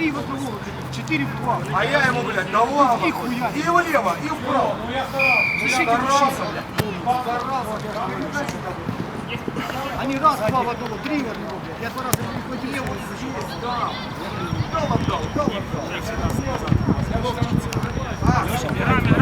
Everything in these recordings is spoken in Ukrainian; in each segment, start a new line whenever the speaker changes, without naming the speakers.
Три в одного, четыре в два.
А я ему, блядь, давал.
И хуя.
И влево, и вправо.
Пишите
Зараза,
ручись.
блядь. Зараза, блядь.
Они раз, два в одного, три в одного, блядь. Я два раза перехватил, вот здесь, да.
Дал, отдал, дал, отдал. Назад,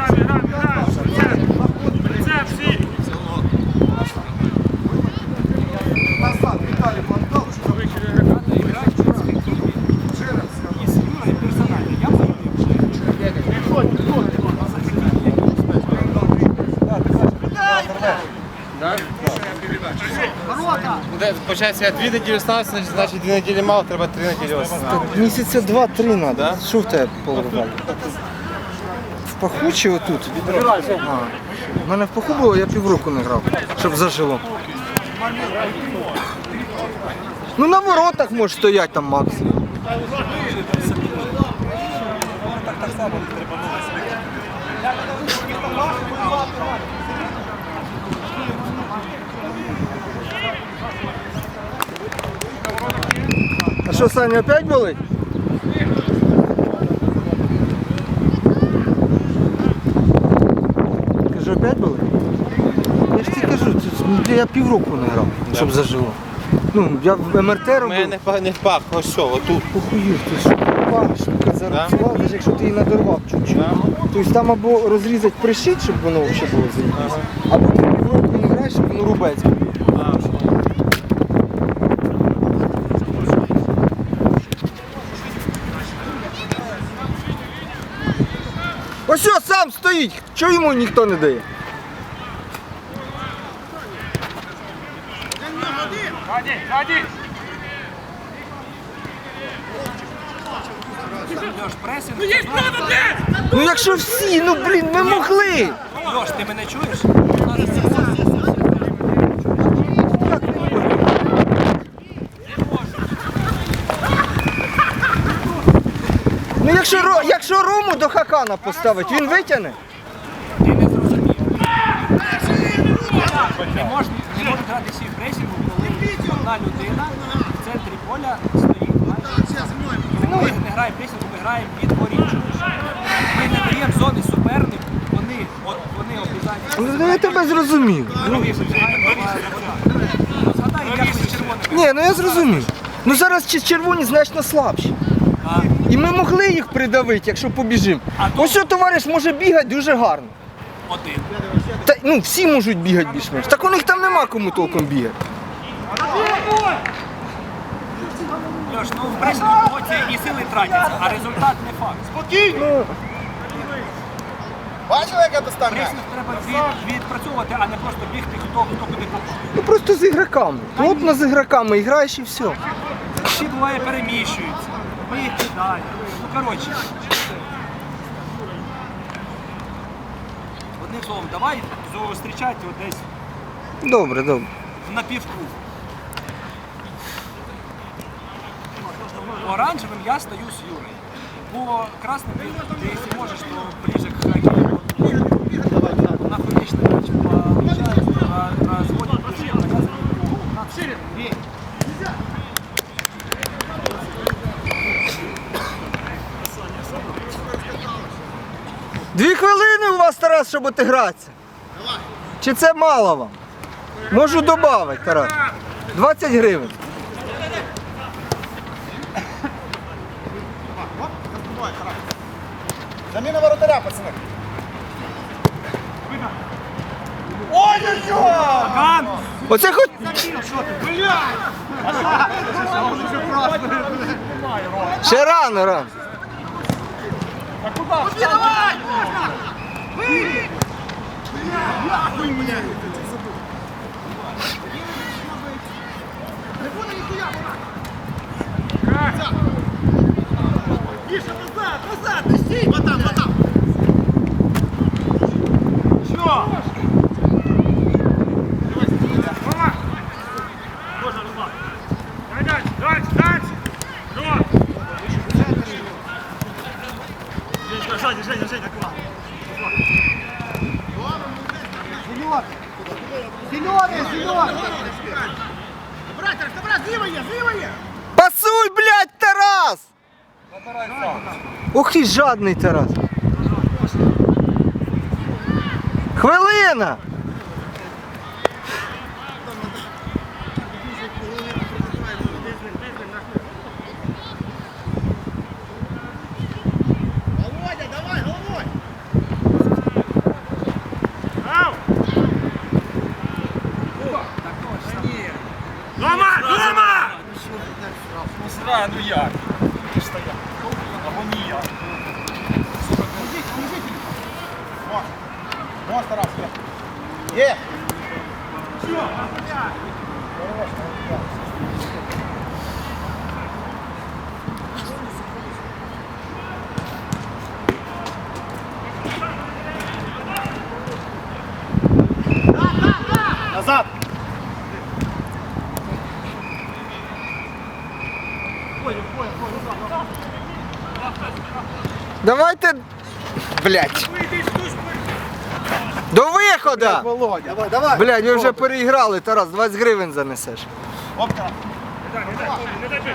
Ворота!
Получається, я дві неділі стався, значить дві неділі мало, треба три неділі оставити.
Місяця два-три треба. Що в тебе полурвалі? В паху чи отут? А. У мене в паху було, я півроку не грав, щоб зажило. Ну на воротах може стоять там максимум. А що, Саня, опять болить? Кажу, опять болить? Я ж тобі кажу, це, ну, я півроку не грав, щоб зажило. Ну, я в МРТ
У мене
робив.
не пах, не пах, ось що, отут.
Похуїв, ти що пара штука зарубцювала, навіть якщо ти її надорвав чуть-чуть. Тобто там або розрізати пришить, щоб воно взагалі було заїхати, або ти півроку не граєш, щоб воно рубець. Ось що сам стоїть, чого йому ніхто не дає? Ну є! Ну, якщо всі, ну блін, ми могли.
Льош, ти мене чуєш?
Ну якщо, Ро- якщо Рому до Хакана поставить, він витягне.
Ти не зрозумів. Не можна грати в пресінгу, коли одна людина в центрі поля стоїть. Ми не граємо пресінгу, ми граємо від воріт. Ми не даємо зони супернику, вони, вони обіцяють.
Ну я тебе зрозумів.
Червоними.
Ні, ну я зрозумів. Ну зараз червоні значно слабші. І ми могли їх придавити, якщо побіжимо. Ось що товариш може бігати дуже гарно.
Один.
Та, ну, всі можуть бігати більш-менш. Так у них там нема кому толком бігати.
Льош, ну в пресінгу емоції і сили тратяться, а результат не факт.
Спокійно. Бачили, як я доставляю?
Пресінг треба від, відпрацьовувати, а не просто бігти, хто, хто куди попав.
Ну просто з ігроками. Плотно з ігроками граєш і все.
Всі буває переміщуються. Ми їх кидаємо. Ну коротше. Одним словом, давай зустрічати от десь
Добре, добре.
на півку. Оранжевим я стою з Юрою. По красним ти, ти якщо можеш, то ближе к хокею.
Дві хвилини у вас, Тарас, щоб отигратися. Чи це мало вам? Можу додати, Тарас. 20 гривень.
Заміна воротаря, пацани.
Кан!
Оце хоч. Ще рано, рано.
А куда? Ну, Убивай! Можно! Выйди! Нахуй мне! Трибуна нихуя была! Назад! Миша, назад! Назад! Тащи! Вот там, вот там! Чё?
Зеленый, зеленый!
Браття, брат, зліва є, зліва є.
Пасуй, блядь, Тарас! Ух ти, жадний Тарас. Хвилина!
Сра, ну як? Агонія. Можна, Тарас, є. Є.
Давайте. Блять. До виходу!
Володя.
Давай, давай.
Блять, ви вже переіграли, Тарас, 20 гривень занесеш.
Опта.
Не дай, не дай, не дай.